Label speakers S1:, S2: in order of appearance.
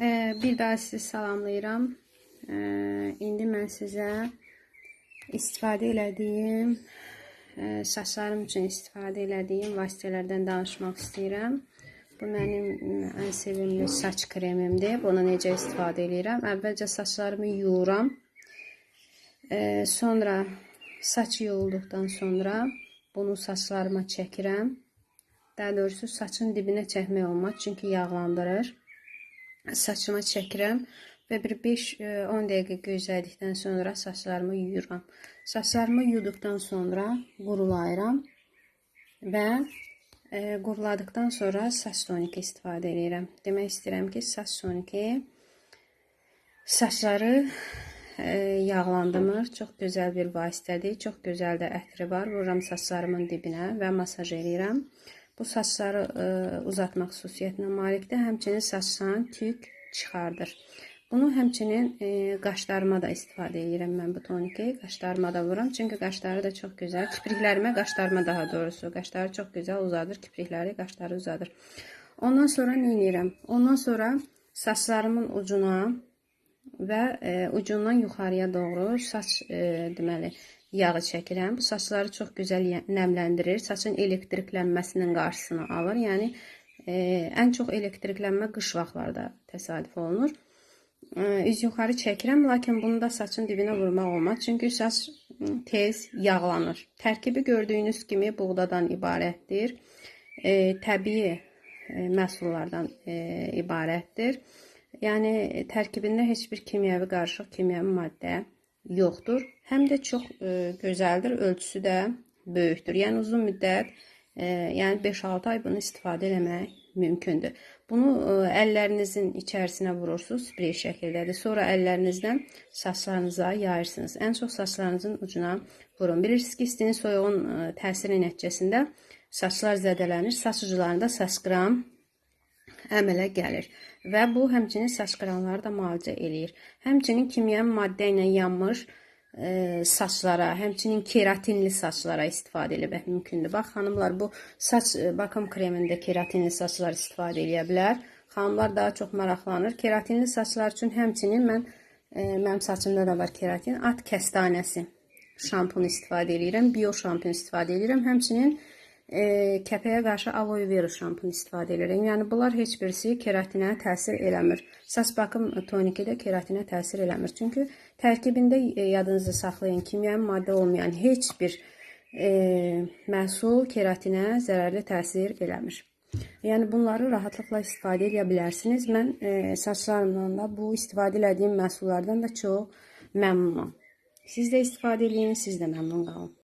S1: Bir daha sizi salamlayıram. İndi mən sizə istifadə elədiyim, e, saçlarım üçün istifadə elədiyim vasitələrdən danışmaq istəyirəm. Bu mənim ən sevimli saç kremimdir. Bunu necə istifadə edirəm? Əvvəlcə saçlarımı yuuram. Ee, sonra saç yuyulduqdan sonra bunu saçlarıma çəkirəm. Daha doğrusu saçın dibinə çəkmək olmaz, çünki yağlandırır. Saçıma çəkirəm və bir 5-10 dəqiqə gözlədikdən sonra saçlarımı yuyuram. Saçlarımı yuduqdan sonra qurulayıram və e, quruladıqdan sonra saç toniki istifadə edirəm. Demək istəyirəm ki, saç toniki saçları e, yağlandırmır. Çox gözəl bir vasitədir. Çox gözəl də ətri var. Vururam saçlarımın dibinə və masaj edirəm. Bu saçları e, uzatmaq xüsusiyyətinə malikdir. Həmçinin saçdan tük çıxardır. Bunu həmçinin e, qaşlarıma da istifadə edirəm mən bu toniki. Qaşlarıma da vururam. Çünki qaşları da çox gözəl. Kipriklərimə, qaşlarıma daha doğrusu. Qaşları çox gözəl uzadır. Kiprikləri, qaşları uzadır. Ondan sonra nə edirəm? Ondan sonra saçlarımın ucuna və e, ucundan yuxarıya doğru saç e, deməli yağı çəkirəm. Bu saçları çox gözəl nəmləndirir. Saçın elektriklənməsinin qarşısını alır. Yəni e, ən çox elektriklənmə qış vaxtlarda təsadüf olunur. E, üz yuxarı çəkirəm, lakin bunu da saçın dibinə vurmaq olmaz. Çünki saç tez yağlanır. Tərkibi gördüyünüz kimi buğdadan ibarətdir. E, təbii e, məhsullardan e, ibarətdir. Yəni tərkibində heç bir kimyəvi qarışıq, kimyəvi maddə yoxdur. Həm də çox e, gözəldir, ölçüsü də böyükdür. Yəni uzun müddət, e, yəni 5-6 ay bunu istifadə etmək mümkündür. Bunu e, əllərinizin içərisinə vurursunuz, sprey şəkildədir. Sonra əllərinizdən saçlarınıza yayırsınız. Ən çox saçlarınızın ucuna vurun. Bilirsiniz ki, istinin soyuğun e, təsiri nəticəsində saçlar zədələnir. Saç uclarında saçqıram əmələ gəlir və bu həmçinin saç qıranları da müalicə eləyir. Həmçinin kimyəvi maddə ilə yanmış e, saçlara, həmçinin keratinli saçlara istifadə etmək mümkündür. Bax xanımlar, bu saç e, bakım kremində keratinli saçlar istifadə edə bilər. Xanımlar daha çox maraqlanır. Keratinli saçlar üçün həmçinin mən e, mənim saçımda da var keratin, at kəstanəsi şampun istifadə edirəm, bio şampun istifadə edirəm. Həmçinin e, kəpəyə qarşı aloe vera şampun istifadə edirəm. Yəni bunlar heç birisi keratinə təsir eləmir. Saç bakım toniki də keratinə təsir eləmir. Çünki tərkibində e, yadınızda saxlayın, kimyəvi maddə olmayan heç bir e, məhsul keratinə zərərli təsir eləmir. Yəni bunları rahatlıqla istifadə edə bilərsiniz. Mən e, saçlarımdan da bu istifadə etdiyim məhsullardan da çox məmnunam. Siz də istifadə edin, siz də məmnun qalın.